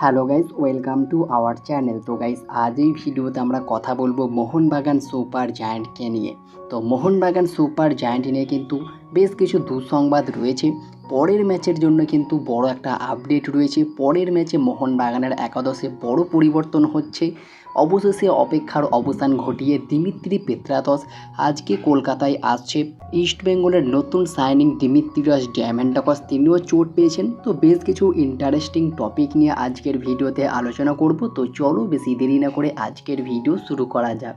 Hello guys, welcome to our channel. তো guys, আজ এই ভিডিওতে আমরা কথা বলব মোহনবাগান সুপার জায়ান্টকে নিয়ে। তো মোহনবাগান সুপার জায়ান্ট নিয়ে কিন্তু বেশ কিছু দুঃসংবাদ রয়েছে। পরের ম্যাচের জন্য কিন্তু বড় একটা আপডেট রয়েছে। পরের ম্যাচে মোহনবাগানের একাদশে বড় পরিবর্তন হচ্ছে। অবশেষে অপেক্ষার অবসান ঘটিয়ে দিমিত্রি পেত্রাতস আজকে কলকাতায় আসছে। ইস্টবেঙ্গলের নতুন সাইনিং দিমিত্রিয়াস ড্যামেন্ডাকস তিনিও চোট পেয়েছেন। তো বেশ কিছু ইন্টারেস্টিং টপিক নিয়ে আজকের ভিডিওতে আলোচনা করব। তো চলো বেশি দেরি না করে আজকের ভিডিও শুরু করা যাক।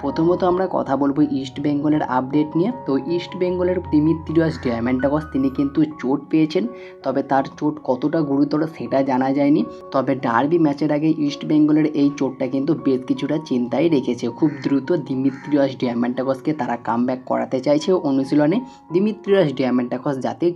প্রথমত আমরা কথা বলব ইস্ট বেঙ্গলের আপডেট নিয়ে। তো ইস্ট বেঙ্গলের দিমিত্রিয়াস ডায়মন্ডাগস তিনি কিন্তু চোট পেয়েছেন, তবে তার চোট কতটা গুরুতর সেটা জানা যায়নি। তবে ডার্বি ম্যাচের আগে ইস্ট বেঙ্গলের এই চোটটা কিন্তু বেশ কিছুটা চিন্তায় রেখেছে। খুব দ্রুত দিমিত্রিয়াস ডায়মন্ডাগসকে তারা কাম করাতে চাইছে অনুশীলনে। দিমিত্রিয়াস ডায়মন্ডাগস যাতে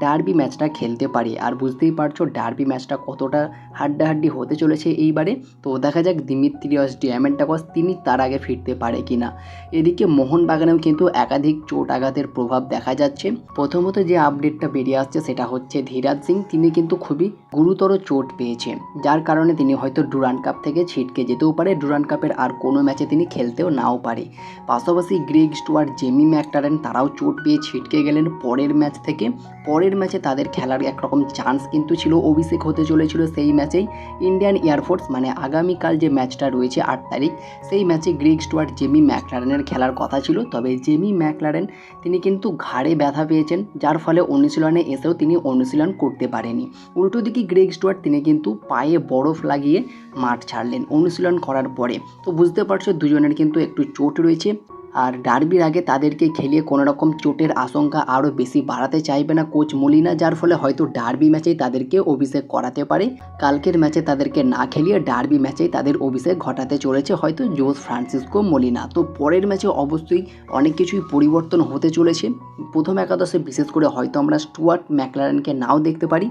ডার্বি ম্যাচটা খেলতে পারে। আর বুঝতেই পারছ, ডার্বি ম্যাচটা কতটা হাড্ডাহাড্ডি হতে চলেছে এইবারে। তো দেখা যাক দিমিত্রিয়াস ডিয়ামেন্টাকস তিনি তার আগে ফিরতে পারে কি না এদিকে মোহনবাগানেও কিন্তু একাধিক চোট আঘাতের প্রভাব দেখা যাচ্ছে। প্রথমত যে আপডেটটা বেরিয়ে আসছে সেটা হচ্ছে ধীরাজ সিং। তিনি কিন্তু খুবই গুরুতর চোট পেয়েছে যার কারণে তিনি হয়তো ডুরান কাপ থেকে ছিটকে যেতেও পারে। ডুরান কাপের আর কোনো ম্যাচে তিনি খেলতেও নাও পারে। পাশাপাশি গ্রেগ স্টুয়ার্ট, জেমি ম্যাকটারেন তারাও চোট পেয়ে ছিটকে গেলেন পরের ম্যাচ থেকে। পরের ম্যাচে তাদের খেলার একরকম চান্স কিন্তু ছিল। অভিষেক হতে চলেছিল সেই ম্যাচেই। ইন্ডিয়ান এয়ারফোর্স মানে আগামীকাল যে ম্যাচটা রয়েছে আট তারিখ, সেই ম্যাচে গ্রেগ স্টুয়ার্ট জেমি ম্যাকলারেনের খেলার কথা ছিল। তবে জেমি ম্যাকলারেন তিনি কিন্তু ঘাড়ে ব্যথা পেয়েছেন, যার ফলে অনুশীলনে এসেও তিনি অনুশীলন করতে পারেনি। উল্টো দিকে গ্রেগ স্টুয়ার্ট তিনি কিন্তু পায়ে বরফ লাগিয়ে মাঠ ছাড়লেন অনুশীলন করার পরে। তো বুঝতে পারছ, দুজনের কিন্তু একটু চোট রয়েছে। আর ডার্বির আগে তাদেরকে খেলিয়ে কোনো রকম চোটের আশঙ্কা আরও বেশি বাড়াতে চাইবে না কোচ মলিনা, যার ফলে হয়তো ডার্বি ম্যাচেই তাদেরকে অভিষেক করাতে পারে। কালকের ম্যাচে তাদেরকে না খেলিয়ে ডার্বি ম্যাচেই তাদের অভিষেক ঘটাতে চলেছে হয়তো জোস ফ্রান্সিসকো মলিনা। তো পরের ম্যাচে অবশ্যই অনেক কিছুই পরিবর্তন হতে চলেছে। প্রথম একাদশে বিশেষ করে হয়তো আমরা স্টুয়ার্ট ম্যাকলারেনকে নাও দেখতে পারি।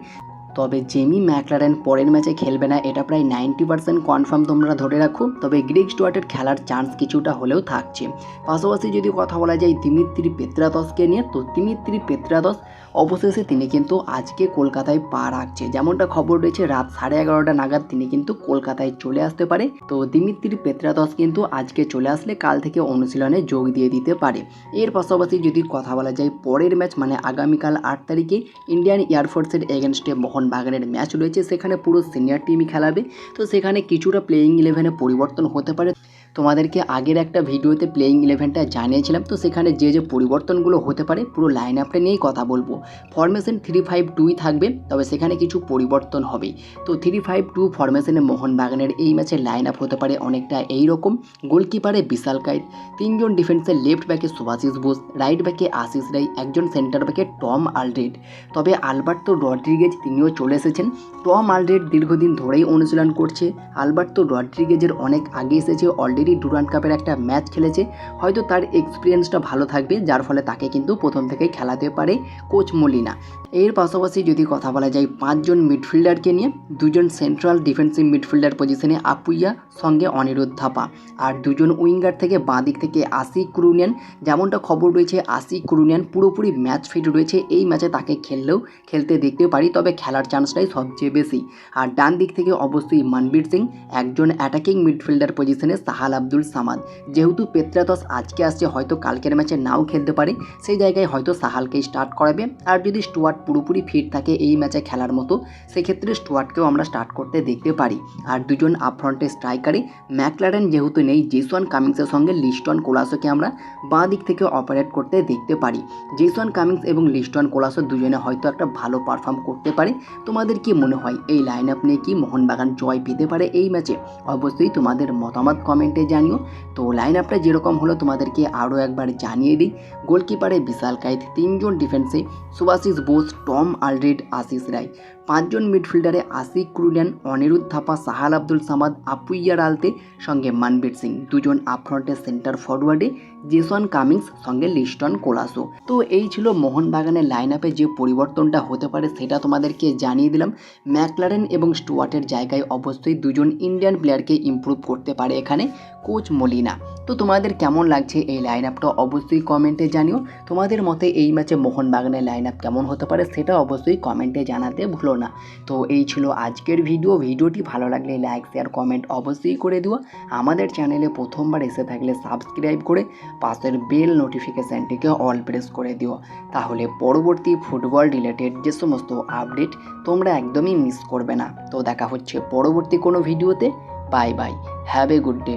তবে জেমি ম্যাকলারেন পরের ম্যাচে খেলবে না, এটা প্রায় নাইনটি পার্সেন্ট কনফার্ম তোমরা ধরে রাখো। তবে গ্রিক স্টুয়ার্টের খেলার চান্স কিছুটা হলেও থাকছে। পাশাপাশি যদি কথা বলা যায় দিমিত্রি পেত্রাদসকে নিয়ে, তো দিমিত্রি পেত্রাদস অবশেষে তিনি কিন্তু আজকে কলকাতায় পা রাখছে। যেমনটা খবর রয়েছে, রাত সাড়ে এগারোটা নাগাদ তিনি কিন্তু কলকাতায় চলে আসতে পারে। তো দিমিত্রি পেত্রাদস কিন্তু আজকে চলে আসলে কাল থেকে অনুশীলনে যোগ দিয়ে দিতে পারে। এর পাশাপাশি যদি কথা বলা যায়, পরের ম্যাচ মানে আগামীকাল আট তারিখে ইন্ডিয়ান এয়ারফোর্সের এগেনস্টে মোহনবাগানের ম্যাচ রয়েছে। সেখানে পুরো সিনিয়র টিমই খেলাবে। তো সেখানে কিছুটা প্লেয়িং ইলেভেনে পরিবর্তন হতে পারে। তোমাদেরকে আগের একটা ভিডিওতে প্লেয়িং ইলেভেনটা জানিয়েছিলাম, তো সেখানে যে যে পরিবর্তনগুলো হতে পারে, পুরো লাইন আপটা নিয়েই কথা বলব। ফরমেশন থ্রি ফাইভ টুই থাকবে, তবে সেখানে কিছু পরিবর্তন হবে। তো থ্রি ফাইভ টু ফরমেশনে মোহনবাগানের এই ম্যাচে লাইন আপ হতে পারে অনেকটা এই রকম গোলকিপারে বিশাল কাইত তিনজন ডিফেন্সের লেফট ব্যাকে সুভাশিস বোস রাইট ব্যাকে আশিস রাই, একজন সেন্টার ব্যাকে টম আলড্রেড তবে আলবার্তো রড্রিগেজ তিনিও চলে এসেছেন। টম আলড্রেড দীর্ঘদিন ধরেই অনুশীলন করছে, আলবার্তো রড্রিগেজের অনেক আগে এসেছে অলরেডি ডুরান্ট কাপের একটা ম্যাচ খেলেছে। হয়তো তার এক্সপিরিয়েন্সটা ভালো থাকবে, যার ফলে তাকে কিন্তু প্রথম থেকেই খেলাতে পারে কোচ মলিনা। এর পাশাপাশি যদি কথা বলা যায়, পাঁচজন মিডফিল্ডারকে নিয়ে দুজন সেন্ট্রাল ডিফেন্সিভ মিডফিল্ডার পজিশনে আপুইয়া, সঙ্গে অনিরুদ্ধ থাপা আর দুজন উইঙ্গার থেকে বাঁ দিক থেকে আশি ক্রুনিয়ান যেমনটা খবর রয়েছে আশি ক্রুনিয়ান পুরোপুরি ম্যাচ ফিট রয়েছে। এই ম্যাচে তাকে খেললেও খেলতে দেখতে পারি, তবে খেলার চান্সটাই সবচেয়ে বেশি। আর ডান দিক থেকে অবশ্যই মনবীর সিং, একজন অ্যাটাকিং মিডফিল্ডার পজিশনে সাহাল আব্দুল সামাদ। যেহেতু পেত্রাতস আজকে আসছে, হয়তো কালকের ম্যাচে নাও খেলতে পারে। সেই জায়গায় হয়তো সাহালকেই স্টার্ট করাবে। আর যদি স্টুয়ার্ট পুরোপুরি ফিট থাকে এই ম্যাচে খেলার মতো, সেক্ষেত্রে স্টুয়ার্টকেও আমরা স্টার্ট করতে দেখতে পারি। আর দুজন আপফ্রন্টে স্ট্রাইকারে ম্যাকলারেন যেহেতু নেই, জেসওয়ান কামিংসের সঙ্গে লিস্টন কোলাসোকে আমরা বাঁ দিক থেকে অপারেট করতে দেখতে পারি। জেসওয়ান কামিংস এবং লিস্টন কোলাসো দুজনে হয়তো একটা ভালো পারফর্ম করতে পারে। তোমাদের কি মনে হয়? এই লাইন আপ নিয়ে কি মোহনবাগান জয় পেতে পারে এই ম্যাচে? অবশ্যই তোমাদের মতামত কমেন্টে জানিও। তো লাইন আপটা যেরকম হলো, তোমাদেরকে আরও একবার জানিয়ে দিই। গোলকিপারে বিশাল কাইত তিনজন ডিফেন্সে সুভাশিস বোস, টম আলরেড, আশিস রায়। পাঁচজন মিডফিল্ডারে আশিক ক্রুলিয়ান অনিরুদ্ধ থাপা, সাহাল আব্দুল সামাদ, আপুইয়ার আলতে সঙ্গে মানবীর সিং। দুজন আপফ্রন্টের সেন্টার ফরওয়ার্ডে জেসন কামিংস, সঙ্গে লিস্টন কোলাসো। তো এই ছিল মোহনবাগানের লাইন আপে যে পরিবর্তনটা হতে পারে সেটা তোমাদেরকে জানিয়ে দিলাম। ম্যাকলারেন এবং স্টুয়ার্টের জায়গায় অবশ্যই দুজন ইন্ডিয়ান প্লেয়ারকে ইমপ্রুভ করতে পারে এখানে। Coach Molina. তো তোমাদের কেমন লাগছে এই লাইন আপটা অবশ্যই কমেন্টে জানিও। তোমাদের মতে এই ম্যাচে মোহনবাগানের লাইন আপ কেমন হতে পারে সেটা অবশ্যই কমেন্টে জানাতে ভুলো না। তো এই ছিল আজকের ভিডিও ভিডিওটি ভালো লাগলে লাইক শেয়ার কমেন্ট অবশ্যই করে দিও। আমাদের চ্যানেলে প্রথমবার এসে থাকলে সাবস্ক্রাইব করে পাশের বেল নোটিফিকেশানটিকে অল প্রেস করে দিও। তাহলে পরবর্তী ফুটবল রিলেটেড যে সমস্ত আপডেট তোমরা একদমই মিস করবে না। তো দেখা হচ্ছে পরবর্তী কোনো ভিডিওতে bye bye have a good day